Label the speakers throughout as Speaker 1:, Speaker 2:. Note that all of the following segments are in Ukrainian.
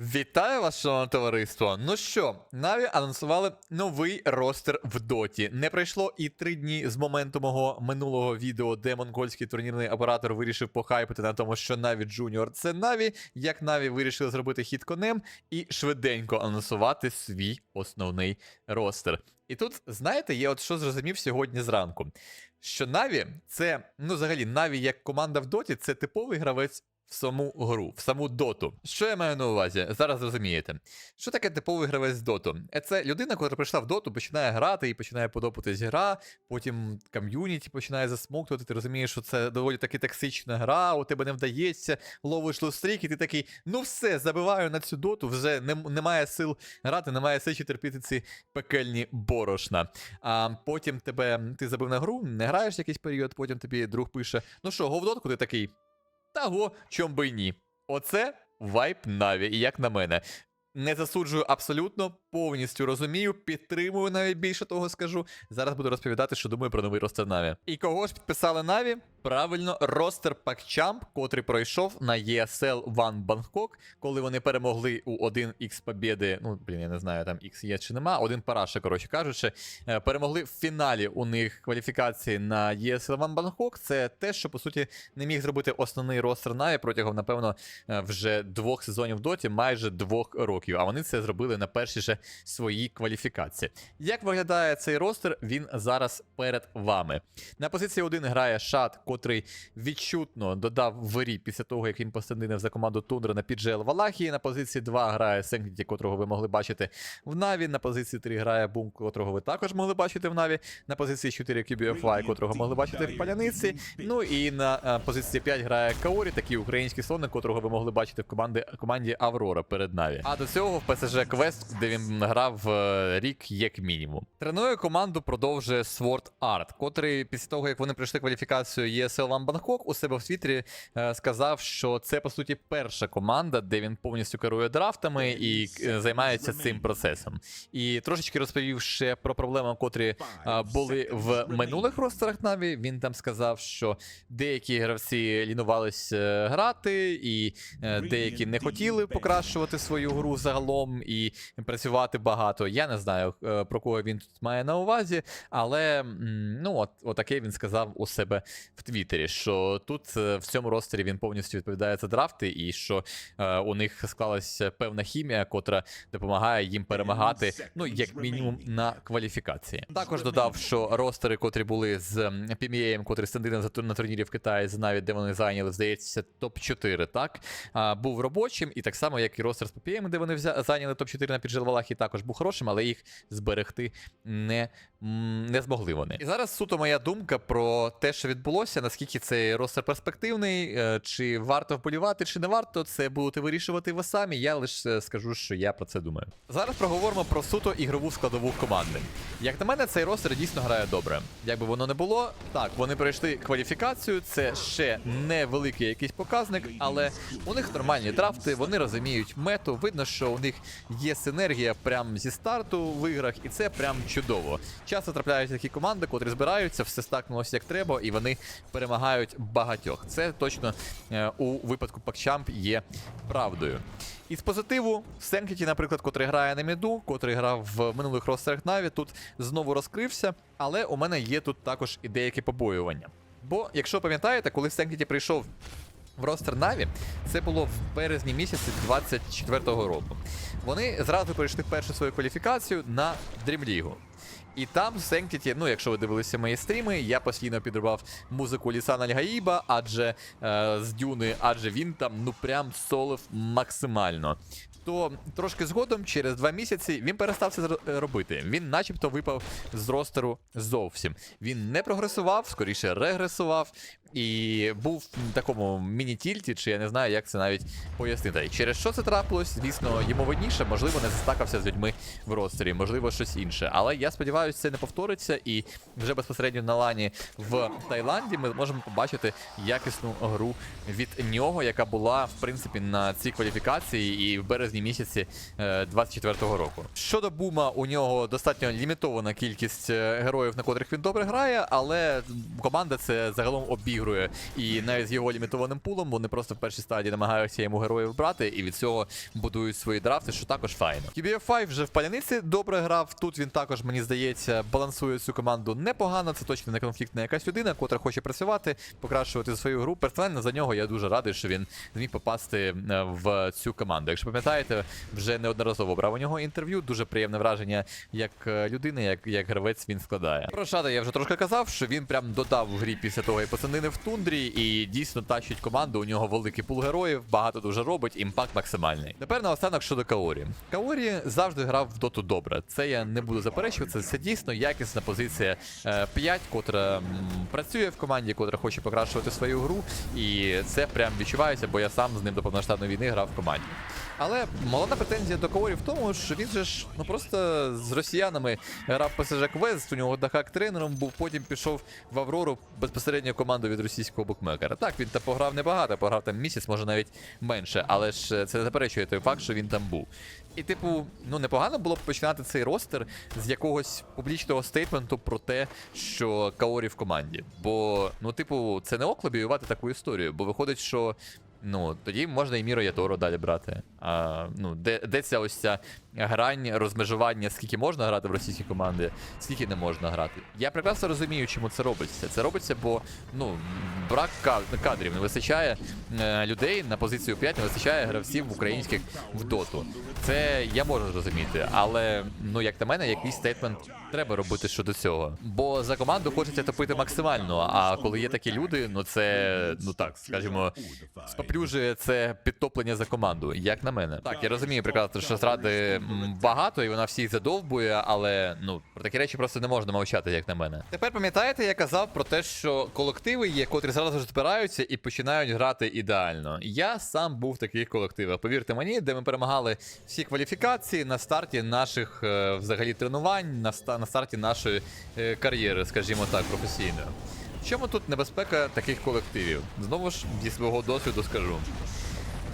Speaker 1: Вітаю вас, шановне товариство. Ну що, Наві анонсували новий ростер в Доті. Не пройшло і три дні з моменту мого минулого відео, де монгольський турнірний оператор вирішив похайпити на тому, що Наві Джуніор це Наві. Як Наві вирішили зробити хід конем і швиденько анонсувати свій основний ростер. І тут, знаєте, я от що зрозумів сьогодні зранку. Що Наві це, ну взагалі, Наві як команда в Доті, це типовий гравець в саму гру, в саму доту. Що я маю на увазі? Зараз зрозумієте. Що таке типовий гравець доту? Е, Це людина, яка прийшла в доту, починає грати і починає подобатись гра, потім ком'юніті починає засмоктувати. Ти розумієш, що це доволі таки токсична гра, у тебе не вдається, ловиш лустрік, і ти такий, ну все, забиваю на цю доту, вже не, немає сил грати, немає сечі терпіти ці пекельні борошна. А потім тебе ти забив на гру, не граєш якийсь період, потім тобі друг пише: ну що, го в дотку, ти такий. Та го, чом би й ні. Оце вайп Наві, і як на мене. Не засуджую абсолютно, повністю розумію, підтримую навіть більше того скажу. Зараз буду розповідати, що думаю про новий ростер Наві. І кого ж підписали Наві? Правильно, ростер Пакчамп, котрий пройшов на ESL One Bangkok, коли вони перемогли у 1x побєди. Ну, блін, я не знаю, там X є чи нема. Один параша, коротше кажучи, е, перемогли в фіналі у них кваліфікації на ESL One Bangkok. Це те, що по суті не міг зробити основний ростер Наві протягом, напевно, е, вже двох сезонів доті, майже двох років. А вони це зробили на першій же своїй кваліфікації. Як виглядає цей ростер? Він зараз перед вами. На позиції 1 грає Шат, котрий відчутно додав в грі після того, як він посадинив за команду Тундра на піджел Валахії. На позиції 2 грає Сенкіті, котрого ви могли бачити в Наві. На позиції 3 грає Бум, котрого ви також могли бачити в Наві. На позиції 4 QBFY, котрого могли бачити в Паляниці. Ну і на е, позиції 5 грає Каорі, такий український слоник, котрого ви могли бачити в команді, команді Аврора перед Наві. А до цього в ПСЖ Квест, де він грав е, рік як мінімум. Тренує команду продовжує Sword Art, котрий після того, як вони пройшли кваліфікацію ESL One Bangkok, у себе в Твіттері е, сказав, що це по суті перша команда, де він повністю керує драфтами і е, займається цим процесом. І трошечки розповів ще про проблеми, котрі були в минулих ростерах Наві. Він там сказав, що деякі гравці лінувались е, грати, і деякі не хотіли покращувати свою гру загалом і працювати багато. Я не знаю, е, про кого він тут має на увазі, але ну, от, отаке він сказав у себе в Твіттері, що тут е, в цьому ростері він повністю відповідає за драфти, і що е, у них склалася певна хімія, котра допомагає їм перемагати, ну, як мінімум, на кваліфікації. Також додав, що ростери, котрі були з PMA, котрий стендили на турнірі в Китаї, навіть де вони зайняли, здається, топ-4, так? Був робочим, і так само, як і ростер з PPM, де вони зайняли топ-4 на піджил Валахі, також був хорошим, але їх зберегти не, не змогли вони. І зараз суто моя думка про те, що відбулося, наскільки цей ростер перспективний, е, чи варто вболівати, чи не варто, це будете вирішувати ви самі. Я лише е, скажу, що я про це думаю. Зараз проговоримо про суто ігрову складову команди. Як на мене, цей ростер дійсно грає добре. Як би воно не було, так, вони пройшли кваліфікацію, це ще невеликий якийсь показник, але у них нормальні драфти, вони розуміють мету. Видно, що у них є синергія прямо зі старту в іграх, і це прям чудово. Часто трапляються такі команди, котрі збираються, все стакнулося як треба, і вони перемагають багатьох. Це точно е, у випадку Пакчамп є правдою. Із позитиву, Сенкіті, наприклад, котрий грає на міду, котрий грав в минулих ростерах Наві, тут знову розкрився, але у мене є тут також і деякі побоювання. Бо, якщо пам'ятаєте, коли Сенкіті прийшов в ростер Наві, це було в березні місяці 24-го року. Вони зразу перейшли першу свою кваліфікацію на Дрімлігу. І там Сенктіті, ну якщо ви дивилися мої стріми, я постійно підривав музику Лісана Альгаїба, адже е, з Дюни, адже він там ну прям солив максимально. То трошки згодом, через два місяці, він перестав це робити. Він начебто випав з ростеру зовсім. Він не прогресував, скоріше регресував, і був в такому міні-тільті, чи я не знаю, як це навіть пояснити. Через що це трапилось, звісно, йому видніше, можливо, не застакався з людьми в ростері, можливо, щось інше. Але я сподіваюся, це не повториться, і вже безпосередньо на лані в Таїланді ми зможемо побачити якісну гру від нього, яка була в принципі на цій кваліфікації і в березні місяці е, 24-го року. Щодо бума, у нього достатньо лімітована кількість е, героїв, на котрих він добре грає, але команда це загалом обігрує виігрує. І навіть з його лімітованим пулом вони просто в першій стадії намагаються йому героїв брати, і від цього будують свої драфти, що також файно. QBF5 вже в паляниці добре грав. Тут він також, мені здається, балансує цю команду непогано. Це точно не конфліктна якась людина, котра хоче працювати, покращувати свою гру. Персонально за нього я дуже радий, що він зміг попасти е, в цю команду. Якщо пам'ятаєте, вже неодноразово брав у нього інтерв'ю. Дуже приємне враження, як е, людина, як, як гравець він складає. Про Шада я вже трошки казав, що він прям додав в грі після того, як пацанини в тундрі, і дійсно тащить команду. У нього великий пул героїв, багато дуже робить, імпакт максимальний. Тепер наостанок щодо Каорі. Каорі завжди грав в доту добре. Це я не буду заперечувати. Це, дійсно якісна позиція е, 5, котра працює в команді, котра хоче покращувати свою гру. І це прям відчувається, бо я сам з ним до повноштабної війни грав в команді. Але головна претензія до Каорі в тому, що він же ж ну просто з росіянами грав ПСЖ Квест, у нього дахак тренером був, потім пішов в Аврору безпосередньо команду від російського букмекера. Так, він там пограв небагато, пограв там місяць, може навіть менше, але ж це не заперечує той факт, що він там був. І, типу, ну непогано було б починати цей ростер з якогось публічного стейтменту про те, що Каорі в команді. Бо, ну, типу, це не ок лобіювати таку історію, бо виходить, що. Ну, тоді можна і Міро Яторо далі брати. Ну, де, де ця ось ця грань, розмежування, скільки можна грати в російські команди, скільки не можна грати. Я прекрасно розумію, чому це робиться. Це робиться, бо ну, брак кадрів, не вистачає е, людей на позицію 5, не вистачає гравців українських в доту. Це я можу зрозуміти, але ну як на мене, якийсь стейтмент треба робити щодо цього. Бо за команду хочеться топити максимально. А коли є такі люди, ну це ну так, скажімо, споплюжує це підтоплення за команду, як на мене. Так, я розумію прекрасно, що зради багато, і вона всіх задовбує, але ну про такі речі просто не можна мовчати, як на мене. Тепер пам'ятаєте, я казав про те, що колективи є, котрі зразу ж збираються і починають грати ідеально. Я сам був в таких колективах. Повірте мені, де ми перемагали всі кваліфікації на старті наших е, взагалі тренувань, на, ста- на старті нашої е, кар'єри, скажімо так, професійної. В чому тут небезпека таких колективів? Знову ж зі свого досвіду скажу.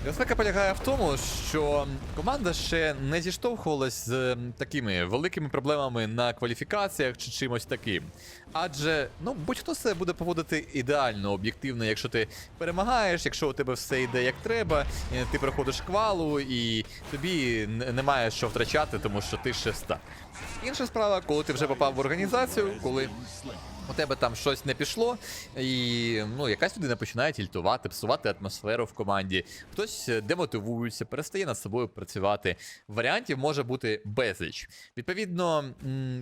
Speaker 1: Небезпека полягає в тому, що команда ще не зіштовхувалась з такими великими проблемами на кваліфікаціях чи чимось таким. Адже ну будь-хто себе буде поводити ідеально, об'єктивно, якщо ти перемагаєш, якщо у тебе все йде як треба, ти проходиш квалу, і тобі немає що втрачати, тому що ти шеста. Інша справа, коли ти вже попав в організацію, коли у тебе там щось не пішло, і ну, якась людина починає тільтувати, псувати атмосферу в команді, хтось е, демотивується, перестає над собою працювати. Варіантів може бути безліч. Відповідно,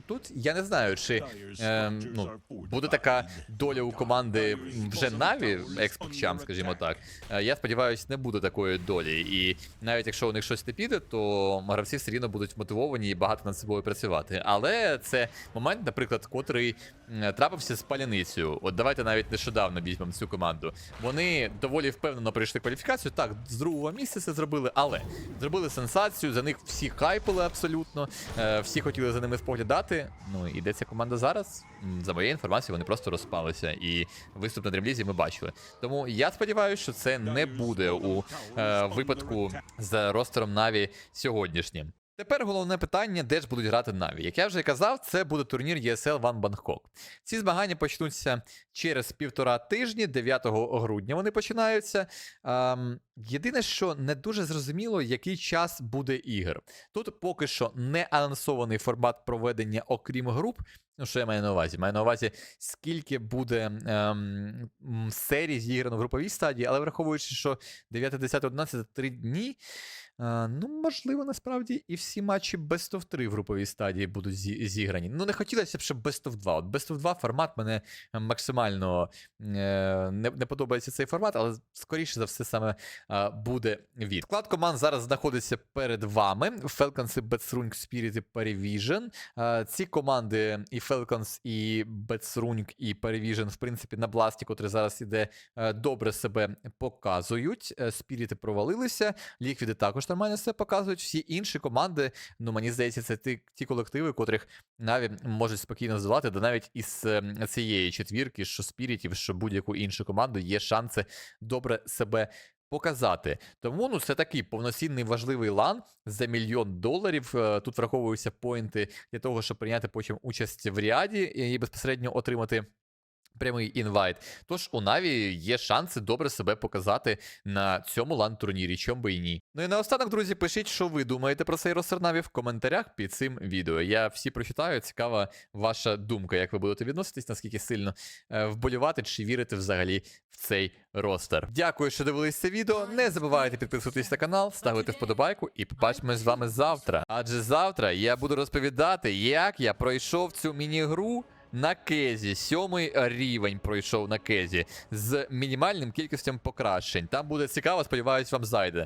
Speaker 1: тут я не знаю, чи е, ну, буде така доля у команди вже Наві, експокчам, скажімо так. Е, Я сподіваюся, не буде такої долі. І навіть якщо у них щось не піде, то гравці все рівно будуть мотивовані і багато над собою працювати. Але це момент, наприклад, котрий трапився з паляницею. От давайте навіть нещодавно візьмемо цю команду. Вони доволі впевнено пройшли кваліфікацію. Так, з другого місця це зробили, але зробили сенсацію. За них всі хайпили абсолютно. е, Всі хотіли за ними споглядати. Ну і де ця команда зараз? За моєю інформацією, вони просто розпалися. І виступ на дрімлізі ми бачили. Тому я сподіваюся, що це не буде у е, випадку з ростером Наві сьогоднішнім. Тепер головне питання, де ж будуть грати Наві. Як я вже казав, це буде турнір ESL One Bangkok. Ці змагання почнуться через півтора тижні, 9 грудня вони починаються. Ем, єдине, що не дуже зрозуміло, який час буде ігор. Тут поки що не анонсований формат проведення, окрім груп. Ну, що я маю на увазі? Маю на увазі, скільки буде ем, серій зіграно в груповій стадії, але враховуючи, що 9, 10, 11 3 дні. Е, ну, можливо, насправді і всі матчі Best of 3 в груповій стадії будуть зі- зіграні. Ну, не хотілося б, щоб Best of 2. От Best of 2 формат мене максимально е, не, не подобається цей формат, але скоріше за все саме е, буде від. Склад команд зараз знаходиться перед вами. Falcons, і Betsrung, Spirit і Perivision. Е, ці команди і Falcons, і Betsrung, і Perivision, в принципі, на бласті, котрий зараз іде, е, добре себе показують. Е, Спіріти провалилися, ліквіди також нормально себе показують. Всі інші команди, ну мені здається, це ті, ті колективи, котрих навіть можуть спокійно здолати, да навіть із е, цієї четвірки, що спірітів, що будь-яку іншу команду, є шанси добре себе. Показати. Тому ну це такий повноцінний важливий лан за мільйон доларів. Е, Тут враховуються поінти для того, щоб прийняти потім участь в ріаді і безпосередньо отримати Прямий інвайт. Тож у Наві є шанси добре себе показати на цьому лан-турнірі, чом би і ні. Ну і наостанок, друзі, пишіть, що ви думаєте про цей ростер Наві в коментарях під цим відео. Я всі прочитаю. Цікава ваша думка, як ви будете відноситись, наскільки сильно е, вболівати чи вірити взагалі в цей ростер. Дякую, що дивились це відео. Не забувайте підписуватись на канал, ставити вподобайку і побачимось з вами завтра. Адже завтра я буду розповідати, як я пройшов цю міні-гру. На кезі, сьомий рівень пройшов на кезі з мінімальним кількістю покращень. Там буде цікаво, сподіваюсь, вам зайде.